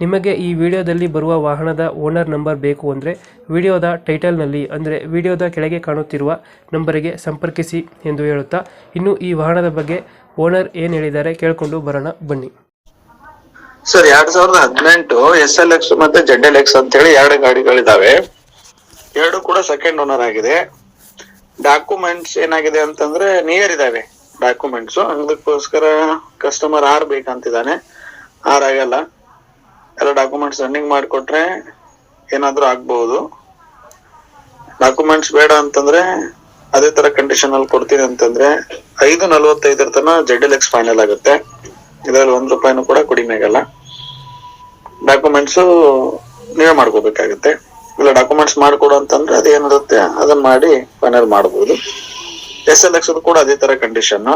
ನಿಮಗೆ ಈ ವಿಡಿಯೋದಲ್ಲಿ ಬರುವ ವಾಹನದ ಓನರ್ ನಂಬರ್ ಬೇಕು ಅಂದರೆ ವಿಡಿಯೋದ ಟೈಟಲ್ನಲ್ಲಿ ಅಂದರೆ ವಿಡಿಯೋದ ಕೆಳಗೆ ಕಾಣುತ್ತಿರುವ ನಂಬರಿಗೆ ಸಂಪರ್ಕಿಸಿ ಎಂದು ಹೇಳುತ್ತಾ, ಇನ್ನು ಈ ವಾಹನದ ಬಗ್ಗೆ ಓನರ್ ಏನು ಹೇಳಿದ್ದಾರೆ ಕೇಳಿಕೊಂಡು ಬರೋಣ, ಬನ್ನಿ. ಸರ್, ಎರಡ್ ಸಾವಿರದ ಹದಿನೆಂಟು ಎಸ್ ಎಲ್ ಎಕ್ಸ್ ಮತ್ತೆ ಜೆಡ್ ಎಲ್ ಎಕ್ಸ್ ಅಂತ ಹೇಳಿ ಎರಡು ಗಾಡಿಗಳಿದಾವೆ. ಎರಡು ಕೂಡ ಸೆಕೆಂಡ್ ಓನರ್ ಆಗಿದೆ. ಡಾಕ್ಯುಮೆಂಟ್ಸ್ ಏನಾಗಿದೆ ಅಂತಂದ್ರೆ ನಿಯರ್ ಇದಾವೆ ಡಾಕ್ಯುಮೆಂಟ್ಸ್ ಅದಕ್ಕೋಸ್ಕರ ಕಸ್ಟಮರ್ ಆರ್ ಬೇಕಂತಿದ್ದಾನೆ. ಆರ್ ಆಗಲ್ಲ. ಎಲ್ಲ ಡಾಕ್ಯುಮೆಂಟ್ಸ್ ರನ್ನಿಂಗ್ ಮಾಡಿಕೊಟ್ರೆ ಏನಾದ್ರೂ ಆಗ್ಬಹುದು ಡಾಕ್ಯುಮೆಂಟ್ಸ್ ಬೇಡ ಅಂತಂದ್ರೆ ಅದೇ ತರ ಕಂಡೀಷನ್ ಅಲ್ಲಿ ಕೊಡ್ತೀನಿ ಅಂತಂದ್ರೆ ಐದು ನಲವತ್ತೈದರ ತನ ಜೆಡ್ ಎಲ್ ಎಕ್ಸ್ ಫೈನಲ್ ಆಗುತ್ತೆ. ಇದರಲ್ಲಿ ಒಂದ್ ರೂಪಾಯಿನೂ ಕೂಡ ಕಡಿಮೆ ಆಗಲ್ಲ. ಡಾಕ್ಯುಮೆಂಟ್ಸ್ ನೀವೇ ಮಾಡ್ಕೋಬೇಕಾಗುತ್ತೆ. ಇಲ್ಲ ಡಾಕ್ಯುಮೆಂಟ್ಸ್ ಮಾಡಿಕೊಡು ಅಂತಂದ್ರೆ ಅದೇನಿರುತ್ತೆ ಅದನ್ನ ಮಾಡಿ ಫೈನಲ್ ಮಾಡಬಹುದು ಎಸ್ ಎಲ್ ಎಕ್ಸ್ ಕೂಡ ಅದೇ ತರ ಕಂಡೀಷನ್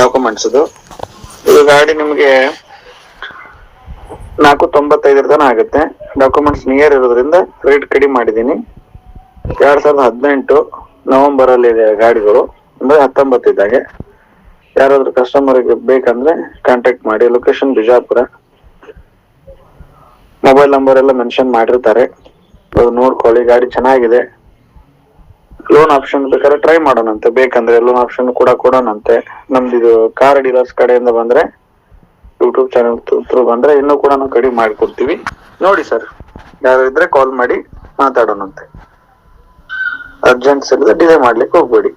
ಡಾಕ್ಯುಮೆಂಟ್ಸ್ ಇದು ಗಾಡಿ ನಿಮಗೆ ನಾಲ್ಕು ತೊಂಬತ್ತೈದರ ತನ ಆಗುತ್ತೆ. ಡಾಕ್ಯುಮೆಂಟ್ಸ್ ನಿಯರ್ ಇರೋದ್ರಿಂದ ರೇಟ್ ಕಡಿಮೆ ಮಾಡಿದ್ದೀನಿ. ಎರಡ್ ಸಾವಿರದ ಹದಿನೆಂಟು ನವೆಂಬರ್ ಅಲ್ಲಿ ಇದೆ ಗಾಡಿಗಳು. ಅಂದ್ರೆ ಹತ್ತೊಂಬತ್ತಿದ್ದಾಗೆ ಯಾರಾದ್ರೂ ಕಸ್ಟಮರ್ ಬೇಕಂದ್ರೆ ಕಾಂಟ್ಯಾಕ್ಟ್ ಮಾಡಿ. ಲೊಕೇಶನ್ ಬಿಜಾಪುರ. ಮೊಬೈಲ್ ನಂಬರ್ ಎಲ್ಲ ಮೆನ್ಷನ್ ಮಾಡಿರ್ತಾರೆ. ನೋಡ್ಕೊಳ್ಳಿ, ಗಾಡಿ ಚೆನ್ನಾಗಿದೆ. ಲೋನ್ ಆಪ್ಷನ್ ಬೇಕಾದ್ರೆ ಟ್ರೈ ಮಾಡೋಣಂತೆ. ಬೇಕಂದ್ರೆ ಲೋನ್ ಆಪ್ಷನ್ ಕೂಡ ಕೊಡೋಣಂತೆ. ನಮ್ದು ಇದು ಕಾರ್ ಡೀಲರ್ಸ್ ಕಡೆಯಿಂದ ಬಂದ್ರೆ ಯೂಟ್ಯೂಬ್ ಚಾನಲ್ ಥ್ರೂ ಬಂದ್ರೆ ಇನ್ನೂ ಕೂಡ ನಾವು ಕಡಿಮೆ ಮಾಡಿಕೊಡ್ತೀವಿ. ನೋಡಿ ಸರ್ ಯಾರು ಇದ್ರೆ ಕಾಲ್ ಮಾಡಿ ಮಾತಾಡೋಣಂತೆ. ಅರ್ಜೆಂಟ್ಸ್ ಇಲ್ಲದೆ ಡಿಲೇ ಮಾಡ್ಲಿಕ್ಕೆ ಹೋಗ್ಬೇಡಿ.